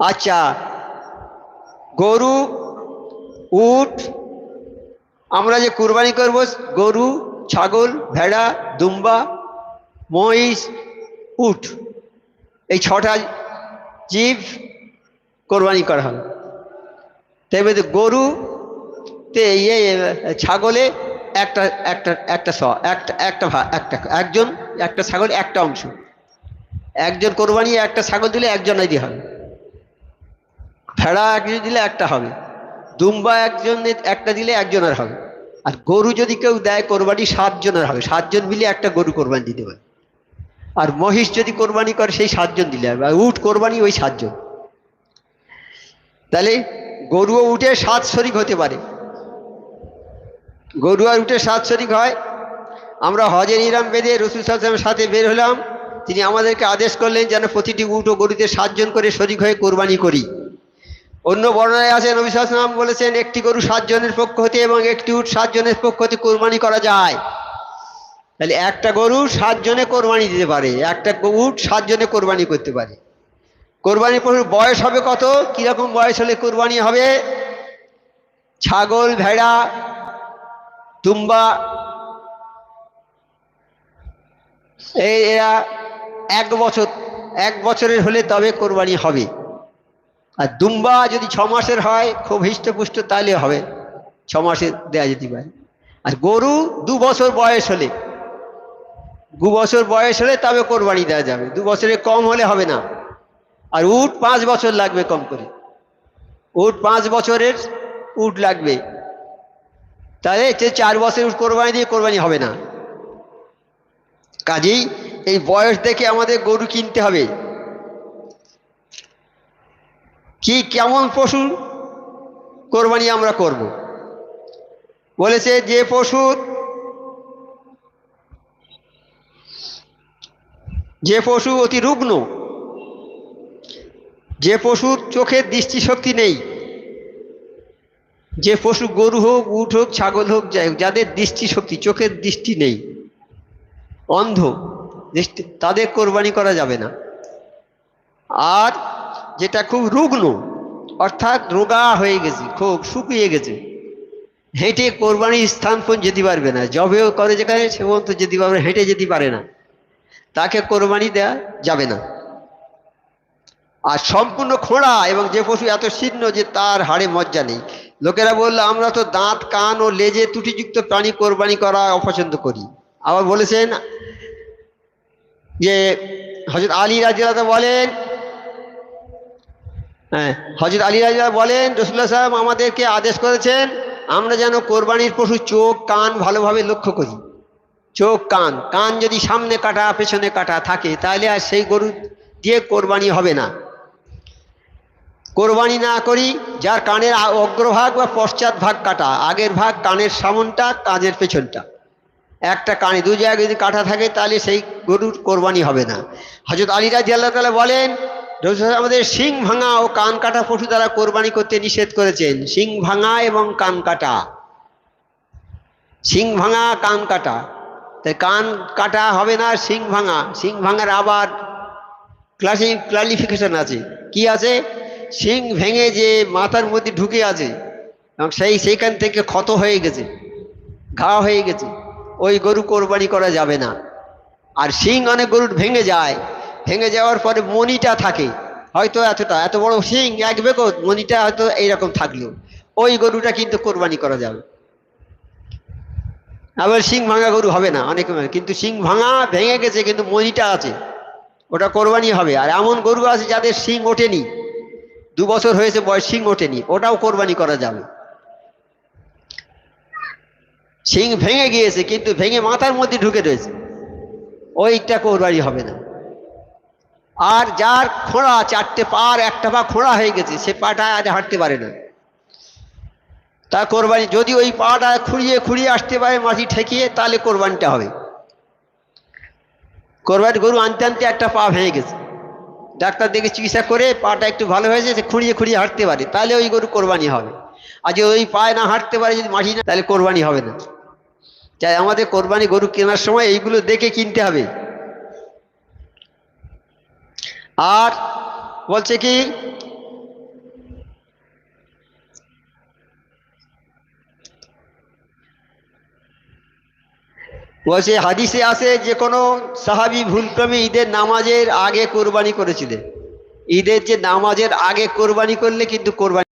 আচ্ছা গরু, উট, আমরা যে কুরবানি করব, গরু, ছাগল, ভেড়া, দুম্বা, মহিষ, উট, এই ছটা জীব কোরবানি করা হবে। তাই বলতে গরু, তে ইয়ে ছাগলে একটা একটা একটা স একটা একটা একটা, একজন, একটা ছাগল, একটা অংশ। একজন কোরবানি একটা ছাগল দিলে একজনই দিয়ে হবে। ভেড়া একজন দিলে একটা হবে। দুম্বা একজন একটা দিলে একজনের হবে। আর গরু যদি কেউ দেয় কোরবানি, সাতজনের হবে। সাতজন মিলে একটা গরু কোরবানি দিতে পারে। আর মহিষ যদি কোরবানি করে, সেই সাতজন দিলে হবে। আর উট কোরবানি ওই সাতজন। তাহলে গরু ও উঠে সাত শরিক হতে পারে। গরু আর উঠে সাত শরিক হয়। আমরা হজের ইরাম বেঁধে রসুল সাল্লামের সাথে বের হলাম। তিনি আমাদেরকে আদেশ করলেন যেন প্রতিটি উট ও গরুতে সাতজন করে শরিক হয়ে কোরবানি করি। অন্য বর্ণায় আছে, নবী সাল্লাম বলেছেন, একটি গরু সাতজনের পক্ষ হতে এবং একটি উট সাতজনের পক্ষ হতে কোরবানি করা যায়। তাহলে একটা গরু সাতজনে কোরবানি দিতে পারে, একটা উট সাতজনে কোরবানি করতে পারে। কোরবানি পশুর বয়স হবে কত? কীরকম বয়স হলে কোরবানি হবে? ছাগল, ভেড়া, তুম্বা, এই এরা এক বছর, এক বছরের হলে তবে কোরবানি হবে। আর দুম্বা যদি ছ মাসের হয়, খুব হৃষ্টপুষ্ট, তাহলে হবে। ছ মাসে দেওয়া যেতে পারে। আর গরু দু বছর বয়স হলে, দু বছর বয়স হলে তবে কোরবানি দেওয়া যাবে। দু বছরের কম হলে হবে না। আর উট পাঁচ বছর লাগবে কম করে। উট পাঁচ বছরের উট লাগবে। তাহলে চার বছর কোরবানি দিয়ে কোরবানি হবে না। কাজেই এই বয়স দেখে আমাদের গরু কিনতে হবে। কি, কেমন পশু? কোরবানি আমরা করব। বলেছে, যে পশুর যে পশু অতি রুগ্ন, যে পশুর চোখের দৃষ্টিশক্তি নেই, যে পশু গরু হোক, উট হোক, ছাগল হোক, যাই হোক, যাদের দৃষ্টিশক্তি, চোখের দৃষ্টি নেই, অন্ধ। তাদের কোরবানি করা যাবে না। আর যেটা খুব রুগ্ন, অর্থাৎ রোগা হয়ে গেছে, খুব শুকিয়ে গেছে, হেঁটে কোরবানির স্থান পর্যন্ত যেতে পারবে না। জবেও করে যেখানে, সে পর্যন্ত যেতে পারবে হেঁটে যেতে পারে না। তাকে কোরবানি দেওয়া যাবে না। আর সম্পূর্ণ খোঁড়া এবং যে পশু এত শীর্ণ যে তার হাড়ে মজ্জা নেই। লোকেরা বলল, আমরা তো দাঁত, কান ও লেজে ত্রুটিযুক্ত প্রাণী কোরবানি করা অপছন্দ করি। আবার বলেছেন যে হজরত আলী রাজিয়াতে বলেন হ্যাঁ হজরত আলী রাজা বলেন রসুল্লাহ সাহেব আমাদেরকে আদেশ করেছেন, আমরা যেন কোরবানির পশু চোখ কান ভালোভাবে লক্ষ্য করি। চোখ, কান কান যদি সামনে কাটা, পেছনে কাটা থাকে, তাহলে আর সেই গরু দিয়ে কোরবানি হবে না। কোরবানি না করি, যার কানের অগ্রভাগ বা পশ্চাৎ ভাগ কাটা, আগের ভাগ কানের সামনটা, কানের পেছনটা। একটা কানে দু জায়গায় যদি কাটা থাকে, তাহলে সেই গরুর কোরবানি হবে না। হজরত আলী রাজি আল্লাহ তালা বলেন আমাদের শিং ভাঙা ও কান কাটা পশু দ্বারা কোরবানি করতে নিষেধ করেছেন। শিং ভাঙা এবং কান কাটা। শিং ভাঙা, কান কাটা। তাই কান কাটা হবে না, শিং ভাঙা। শিং ভাঙার আবার ক্লাসিক ক্লারিফিকেশন আছে। কি আছে? শিং ভেঙে যে মাথার মধ্যে ঢুকে আছে, এবং সেই, সেইখান থেকে ক্ষত হয়ে গেছে, ঘা হয়ে গেছে। ওই গরু কোরবানি করা যাবে না। আর শিং অনেক গরুর ভেঙে যায়। ভেঙে যাওয়ার পরে মনিটা থাকে। হয়তো এতটা, এত বড় শিং, এক বেকত মনিটা হয়তো এইরকম থাকল। ওই গরুটা কিন্তু কোরবানি করা যাবে। আবার শিং ভাঙা গরু হবে না, অনেক কিন্তু শিং ভাঙা, ভেঙে গেছে, কিন্তু মনিটা আছে। ওটা কোরবানি হবে। আর এমন গরু আছে যাদের শিং ওঠেনি। দু বছর হয়েছে বয়স, শিং ওঠেনি। ওটাও কোরবানি করা যাবে। শিং ভেঙে গিয়েছে, কিন্তু ভেঙে মাথার মধ্যে ঢুকে রয়েছে। ওইটা কোরবানি হবে না। আর যার খোঁড়া চারটে পা আর একটা পা খোঁড়া হয়ে গেছে, সে পাটা আর হাঁটতে পারে না। তা কোরবানি যদি ওই পাটা খুঁড়িয়ে খুঁড়িয়ে আসতে পারে, মাটি ঠেকিয়ে, তাহলে কোরবানিটা হবে। কোরবানি গরু আনতে আনতে একটা পা ভেঙে গেছে। ডাক্তার দেখে চিকিৎসা করে পাটা একটু ভালো হয়েছে, সে খুঁড়িয়ে খুঁড়িয়ে হাঁটতে পারে, তাহলে ওই গরু কোরবানি হবে। আর যদি ওই পায়ে না হাঁটতে পারে, যদি মাটি না, তাহলে কোরবানি হবে না। তাই আমাদের কোরবানি গরু কেনার সময় এইগুলো দেখে কিনতে হবে। আর বলছে কি, বলছে হাদিসে আছে যে কোনো সাহাবি ভুলক্রমে ঈদের নামাজের আগে কোরবানি করেছিলেন। ঈদের যে নামাজের আগে কোরবানি করলে কিন্তু কোরবানি